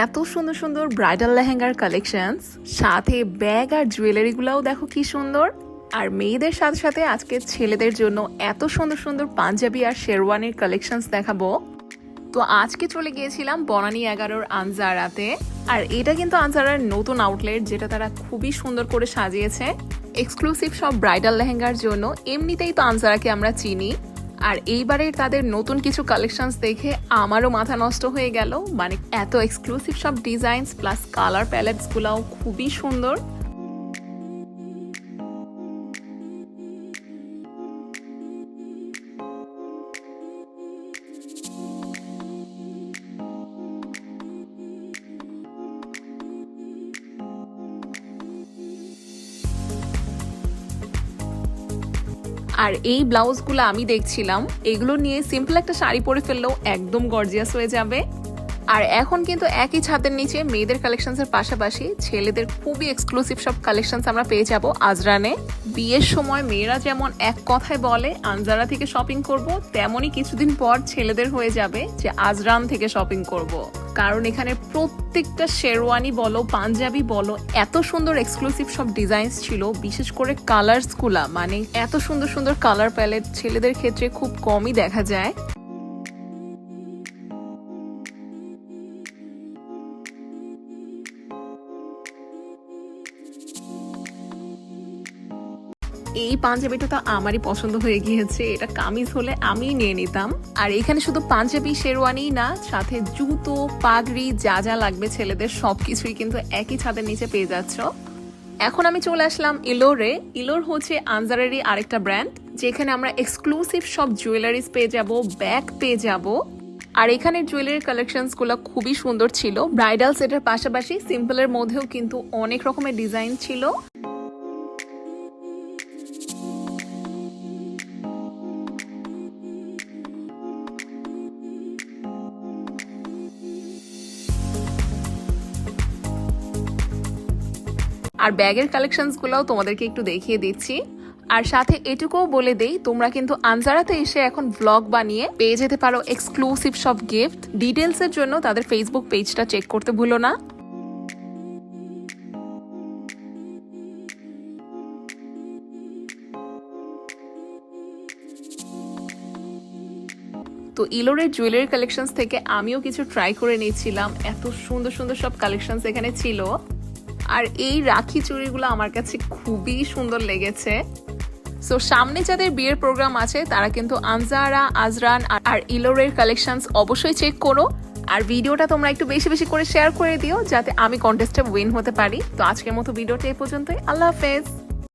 এত সুন্দর সুন্দর ব্রাইডাল লেহেঙ্গার কালেকশনস সাথে ব্যাগ আর জুয়েলারিগুলোও দেখো কি সুন্দর। আর মেয়েদের সাথে সাথে আজকে ছেলেদের জন্য এত সুন্দর সুন্দর পাঞ্জাবি আর শেরওয়ানির কালেকশনস দেখাবো। তো আজকে চলে গিয়েছিলাম বনানী এগারোর আনজারাতে। আর এটা কিন্তু আনজারার নতুন আউটলেট যেটা তারা খুবই সুন্দর করে সাজিয়েছে। এক্সক্লুসিভ সব ব্রাইডাল লেহেঙ্গার জন্য। এমনিতেই তো আনজারাকে আমরা চিনি। আর এইবারে তাদের নতুন কিছু কালেকশনস দেখে আমারও মাথা নষ্ট হয়ে গেল। মানে এত এক্সক্লুসিভ সব ডিজাইনস প্লাস কালার প্যালেটসগুলোও খুবই সুন্দর। আর এই ব্লাউজগুলো আমি দেখছিলাম, এগুলো নিয়ে সিম্পল একটা শাড়ি পরে ফেললেও একদম গর্জিয়াস হয়ে যাবে। আর এখন কিন্তু একই ছাদের নিচে মেয়েদের কালেকশনসের পাশাপাশি ছেলেদের খুবই এক্সক্লুসিভ সব কালেকশনস আমরা পেয়ে যাব। আজরানে বিয়ের সময় মেয়েরা যেমন এক কথায় বলে, আনজারা থেকে শপিং করব, তেমনই কিছুদিন পর ছেলেদের হয়ে যাবে যে আজরান থেকে শপিং করব। কারণ এখানে প্রত্যেকটা শেরওয়ানি বলো, পাঞ্জাবি বলো, এত সুন্দর এক্সক্লুসিভ সব ডিজাইনস ছিল, বিশেষ করে কালার্সগুলা মানে এত সুন্দর সুন্দর কালার প্যালেট ছেলেদের ক্ষেত্রে খুব কমই দেখা যায়। এই পাঞ্জাবিটা তো আমারই পছন্দ হয়ে গিয়েছে। এটা কামিজ হলে আমি নিয়ে নিতাম। আর এখানে শুধু পাঞ্জাবি, শেরওয়ানি না, সাথে জুতো, পাগড়ি, যা যা লাগবে ছেলেদের সবকিছুই কিন্তু একই ছাদের নিচে পেয়ে যাচ্ছ। এখন আমি চলে আসলাম ইলোরে। ইলোর হচ্ছে আনজারেরই আরেকটা ব্র্যান্ড, যেখানে আমরা এক্সক্লুসিভ সব জুয়েলারিস পেয়ে যাব, ব্যাগ পেয়ে যাব। আর এখানে জুয়েলারি কালেকশনসগুলো খুবই সুন্দর ছিল। ব্রাইডাল সেটের পাশাপাশি সিম্পলের মধ্যেও কিন্তু অনেক রকমের ডিজাইন ছিল। আর ব্যাগের কালেকশনস গুলোও তোমাদেরকে একটু দেখিয়ে দিচ্ছি। আর সাথে এটুকুও বলে দেই, তোমরা কিন্তু আনজারাতে এসে এখন ব্লগ বানিয়ে পেয়ে যেতে পারো এক্সক্লুসিভ সব গিফট ডিটেলস এর জন্য তাদের ফেসবুক পেজটা চেক করতে ভুলো না। তো ইলোরের জুয়েলারি কালেকশনস থেকে আমিও কিছু ট্রাই করে নিয়েছিলাম। এত সুন্দর সুন্দর সব কালেকশনস এখানে ছিল। আর এই রাখি চুড়িগুলো আমার কাছে খুবই সুন্দর লেগেছে। সো সামনে যাদের বিয়ের প্রোগ্রাম আছে, তারা কিন্তু আনজারা আজরান আর- ইলোরের কালেকশনস অবশ্যই চেক করো। আর ভিডিওটা তোমরা একটু বেশি বেশি করে শেয়ার করে দিও, যাতে আমি কন্টেস্টে উইন হতে পারি। তো আজকের মতো ভিডিওটা এই পর্যন্তই। আল্লাহ হাফেজ।